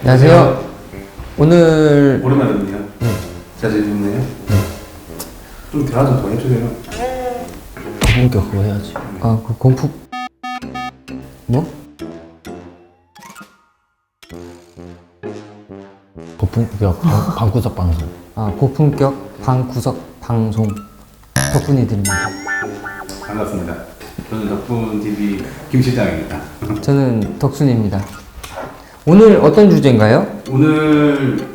안녕하세요. 오늘 오랜만에 뵙네요. 자주 뵙네요. 좀 대화 좀 더 해주세요. 본격 그거 해야지. 아, 그 공포 뭐? 고품격 방- 방구석 방송. 아, 고품격 방구석 방송 덕분이 드립니다. 반갑습니다. 저는 덕분 TV 김 실장입니다. 저는 덕순입니다. 오늘 어떤 주제인가요? 오늘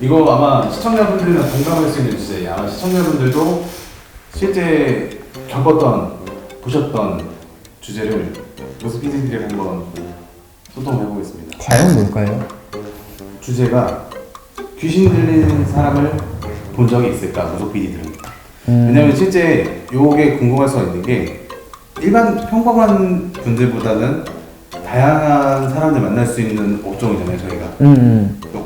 이거 아마 시청자분들이랑 공감할 수 있는 주제예요. 아마 시청자분들도 실제 겪었던 보셨던 주제를 모습 PD들이 한번 소통해 보겠습니다. 과연 뭘까요? 주제가 귀신 들린 사람을 본 적이 있을까 무속 PD들은 음. 왜냐면 실제 요게 궁금할 수가 있는 게 일반 평범한 분들보다는 다양한 사람들 만날 수 있는 업종이잖아요 저희가 음, 또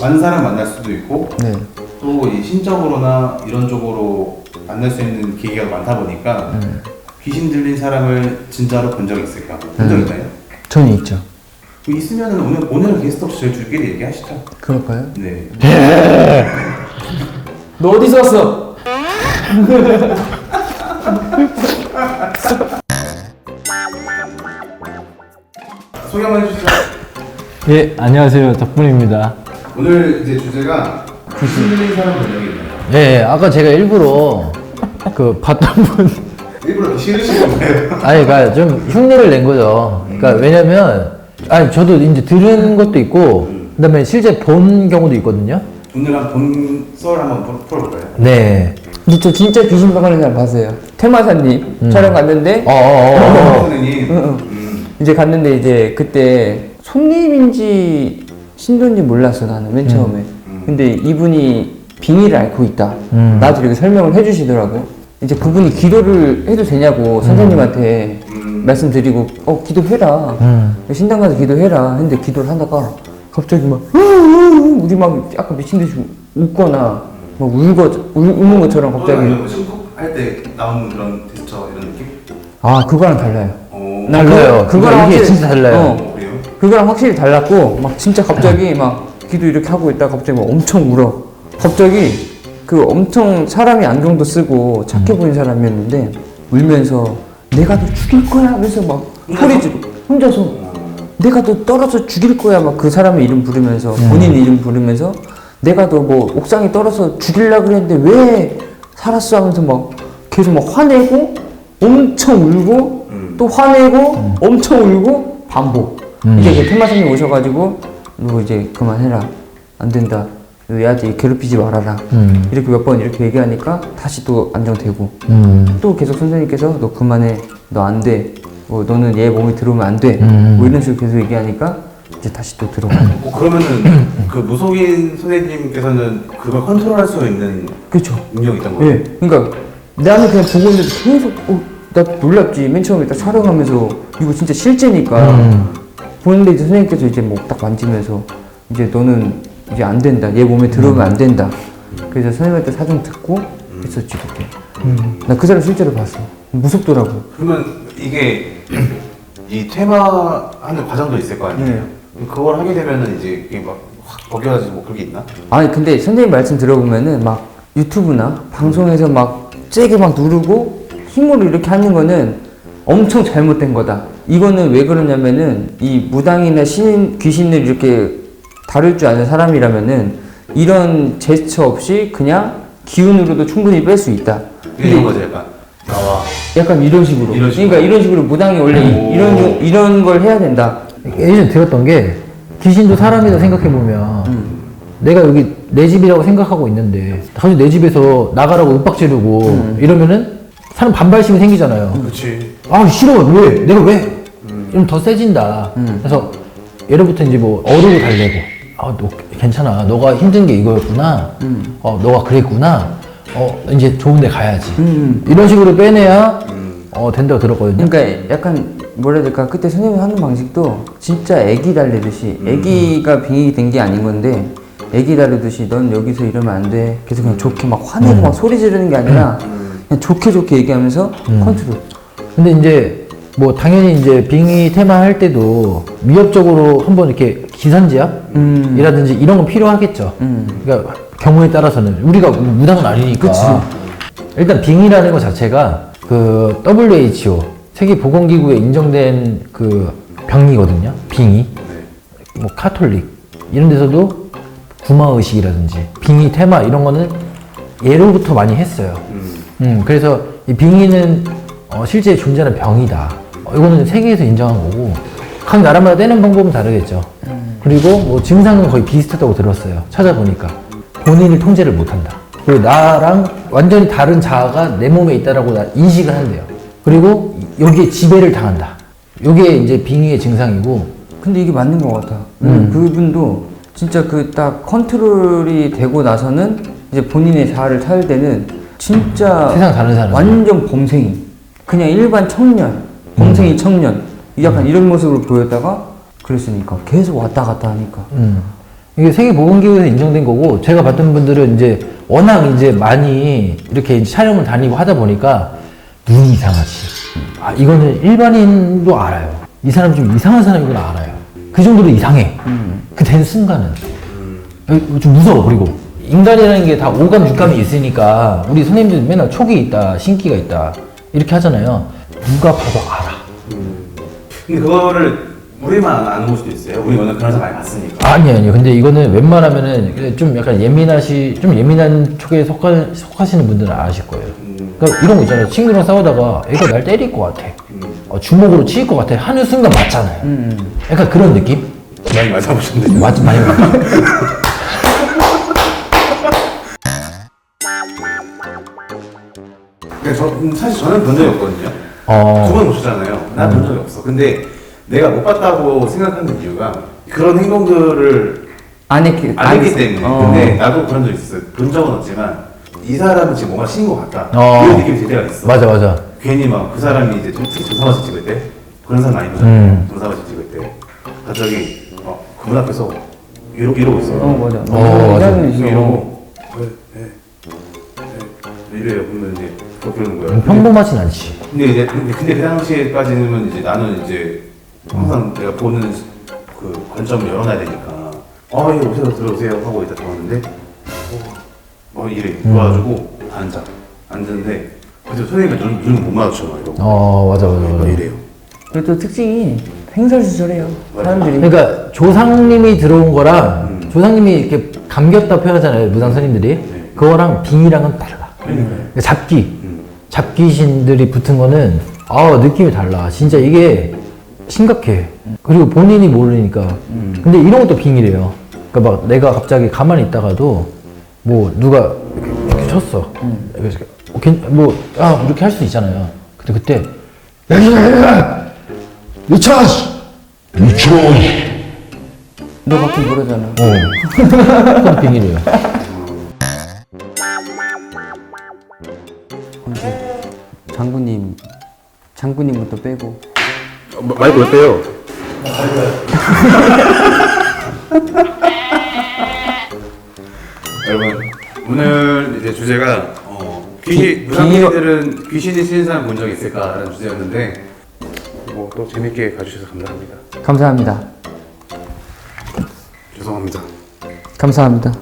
많은 사람 만날 수도 있고 네. 또 이 신적으로나 이런 쪽으로 만날 수 있는 기회가 많다 보니까 음. 귀신 들린 사람을 진짜로 본 적이 있을까 본 적 음. 있나요? 저는 있죠. 그 있으면은 오늘 오늘 게스트 없이 저희끼리 얘기하시죠 그럴까요? 네 너 어디서 왔어? 소개 한번 해주시죠 예, 안녕하세요. 덕분입니다. 오늘 이제 주제가 귀신 들린 사람 본 적이 있나요? 예, 예, 아까 제가 일부러 그 봤던 분, 일부러 싫으신 거예요? 아니, 그러니까 좀 흉내를 낸 거죠. 그러니까 왜냐면, 아니, 저도 이제 들은 것도 있고, 그다음에 실제 본 경우도 있거든요. 오늘 한본 썰 한번 풀- 풀어볼까요? 네. 근데 저 진짜 귀신 방하는 사람 봤어요. 테마사님 촬영 갔는데 어, 어, 어, 어. 선생님 응, 응. 음. 이제 갔는데 이제 그때 손님인지 신도인지 몰랐어 나는 맨 처음에 근데 이분이 빙의를 앓고 있다 음. 나도 이렇게 설명을 해주시더라고 이제 그분이 기도를 해도 되냐고 선생님한테 음. 말씀드리고 어 기도해라 음. 신당 가서 기도해라 했는데 기도를 하다가 갑자기 막 우리 막 약간 미친 듯이 웃거나 막 울거 울, 우는 것처럼 갑자기 할때 나오는 그런 제스처 이런 느낌? 아 그거랑 달라요 어. 나 달라요. 그거- 그거랑 이게 확실히- 진짜 달라요. 어. 그거랑 확실히 달랐고 막 진짜 갑자기 막 기도 이렇게 하고 있다 가 갑자기 막 엄청 울어 갑자기 그 엄청 사람이 안경도 쓰고 착해 보이는 사람이었는데 울면서 내가 너 죽일 거야 하면서 막 소리 지르 혼자서 내가 너 떨어져 죽일 거야 막 그 사람의 이름 부르면서 본인 이름 부르면서 내가 너 뭐 옥상에 떨어져 죽일라 그랬는데 왜 살았어 하면서 막 계속 막 화내고 엄청 울고 음. 또 화내고 엄청 울고 반복. 음. 이제 그 테마사님 오셔가지고 너 이제 그만해라. 안 된다. 너 얘한테 괴롭히지 말아라. 음. 이렇게 몇 번 이렇게 얘기하니까 다시 또 안정되고. 음. 또 계속 선생님께서 너 그만해. 너 안 돼. 뭐 너는 얘 몸에 들어오면 안 돼. 음. 뭐 이런 식으로 계속 얘기하니까 이제 다시 또 들어가고. 어, 그러면은 그 무속인 선생님께서는 그걸 컨트롤할 수 있는 그렇죠 능력이 있던 거예요? 예. 그러니까 나는 그냥 보고 있는데 계속 어, 나 놀랍지 맨 처음에 딱 촬영하면서 이거 진짜 실제니까 음. 보는데 이제 선생님께서 이제 뭐 딱 만지면서 이제 너는 이제 안 된다. 얘 몸에 들어오면 안 된다. 그래서 선생님한테 사정 듣고 했었지 그때. 나 그 사람 실제로 봤어. 무섭더라고. 그러면 이게 이 퇴마하는 과정도 있을 거 아니에요? 네. 그걸 하게 되면은 이제 이게 막확 벗겨가지고 뭐 그런 게 있나? 아니 근데 선생님 말씀 들어보면은 막 유튜브나 방송에서 막 세게 막 누르고 힘으로 이렇게 하는 거는 엄청 잘못된 거다. 이거는 왜 그러냐면은 이 무당이나 신 귀신을 이렇게 다룰 줄 아는 사람이라면은 이런 제스처 없이 그냥 기운으로도 충분히 뺄 수 있다. 이런 거죠 약간 나와 약간 이런 식으로. 이런 식으로. 그러니까 이런 식으로 무당이 원래. 이- 이런 종- 이런 걸 해야 된다. 예전에 들었던 게 귀신도 사람이다 생각해 보면 내가 여기 내 집이라고 생각하고 있는데 사실 내 집에서 나가라고 윽박 지르고 이러면은 사람 반발심이 생기잖아요. 그렇지 아 싫어. 왜? 내가 왜? 좀 더 세진다. 그래서 예로부터 이제 뭐 어루를 달래고 아 너 괜찮아. 너가 힘든 게 이거였구나. 어 너가 그랬구나. 어 이제 좋은데 가야지. 이런 식으로 빼내야 어 된다고 들었거든요. 그러니까 약간 뭐라 해야 될까? 그때 선생님이 하는 방식도 진짜 애기 달래듯이 애기가 빙의이 된게 아닌 건데 애기 다루듯이 넌 여기서 이러면 안 돼. 계속 그냥 좋게 막 화내고 막 소리 지르는 게 아니라 그냥 좋게 좋게 얘기하면서 컨트롤. 근데 이제 뭐 당연히 이제 빙의 테마 할 때도 위협적으로 한번 이렇게 기선제압이라든지 이런 건 필요하겠죠. 그러니까 경우에 따라서는 우리가 무당은 아니니까. 일단 빙의라는 것 자체가 그 WHO 세계 보건기구에 인정된 그 병이거든요. 빙의. 뭐 카톨릭 이런 데서도 구마 의식이라든지 빙의 테마 이런 거는 예로부터 많이 했어요. 음, 그래서 이 빙의는 어, 실제 존재하는 병이다. 어, 이거는 세계에서 인정한 거고 각 나라마다 떼는 방법은 다르겠죠. 그리고 뭐 증상은 거의 비슷하다고 들었어요. 찾아보니까 본인이 통제를 못한다. 그리고 나랑 완전히 다른 자아가 내 몸에 있다라고 나- 인식을 한대요. 그리고 여기에 지배를 당한다. 이게 이제 빙의의 증상이고 근데 이게 맞는 것 같아. 음. 그분도 진짜 그 딱 컨트롤이 되고 나서는 이제 본인의 자아를 찾을 때는 진짜 세상 다른 사람. 완전 범생이. 그냥 일반 청년, 범생이 청년. 약간 이런 모습으로 보였다가 그랬으니까 계속 왔다 갔다 하니까. 음. 이게 세계보건기구에서 인정된 거고 제가 봤던 분들은 이제 워낙 이제 많이 이렇게 이제 촬영을 다니고 하다 보니까 눈이 이상하지. 아 이거는 일반인도 알아요. 이 사람 좀 이상한 사람이구나 알아요. 그 정도로 이상해. 그 된 순간은 어, 좀 무서워. 그리고 인간이라는 게 다 오감 육감이 있으니까 우리 선생님들 맨날 촉이 있다, 신기가 있다 이렇게 하잖아요. 누가 봐도 알아. 근데 그거를 우리만 아는 걸 수도 있어요. 우리 오늘 그런 사람 많이 봤으니까. 아니 아니 근데 이거는 웬만하면은 좀 약간 예민하시 좀 예민한 쪽에 속하, 속하시는 분들은 아실 거예요. 그러니까 이런 거 있잖아요. 친구랑 싸우다가 애가 날 때릴 것 같아. 어, 주먹으로 칠것 같아. 하는 순간 맞잖아요. 약간 그런 느낌? 많이 맞아보셨는데. 맞 많이 맞. 근데 저, 음, 사실 저는 본 적이 없거든요. 어. 두 번 보셨잖아요. 난 본 적이 없어. 근데 내가 못 봤다고 생각하는 이유가 그런 행동들을 안 했기, 안 했기. 때문에. 어. 근데 나도 그런 적 있었어요. 본 적은 없지만 이 사람은 지금 뭔가 신인 것 같다. 어. 이런 느낌이 들 때가 있어. 맞아 맞아. 괜히 막 그 사람이 이제 좀 특히 조사바지 찍을 때 그런 사람 많이 보잖아요. 음. 조사바지 찍을 때 갑자기 어, 그문 앞에서 이러, 이러고 있어. 어, 맞아. 어, 맞아. 이러고 왜, 왜, 왜 이래요. 그러면 이제 그렇게 하는 거야. 음, 평범하진 않지. 근데 이제 근데, 근데 그 당시에까지는 이제 나는 이제 항상 내가 보는 그 관점을 열어놔야 되니까 아 예, 오세요 들어오세요 하고 일단 들어왔는데 어, 어 이래 도와주고 앉아 앉는데 그래서 선생님이 눈, 눈을 못 마주쳐 막 이러고 어 맞아 맞아 막 맞아. 이래요 그리고 또 특징이 횡설수설해요. 맞아. 사람들이. 그러니까 조상님이 들어온 거랑 조상님이 이렇게 감겼다 표현하잖아요 무당 스님들이 그거랑 빙이랑은 달라 그러니까 잡기 잡기신들이 붙은 거는 아 느낌이 달라 진짜 이게 심각해 그리고 본인이 모르니까 근데 이런 것도 빙이래요 그러니까 막 내가 갑자기 가만히 있다가도 뭐 누가 이렇게, 이렇게 쳤어 그래서 어, 괜- 뭐, 아, 이렇게 할 수 있잖아요. 근데 그때, 야, 야, 야! 미쳐! 미쳐! 너 같은 모르잖아. 어. 그건 빙이래요. 장군님, 장군님부터 빼고. 마이크 왜 빼요? 여러분 오늘 이제 주제가 어, 귀신 무당들은 귀신이 쓰는 사람 본 적 있을까라는 주제였는데 뭐 또 재밌게 봐주셔서 감사합니다. 감사합니다. 죄송합니다. 감사합니다.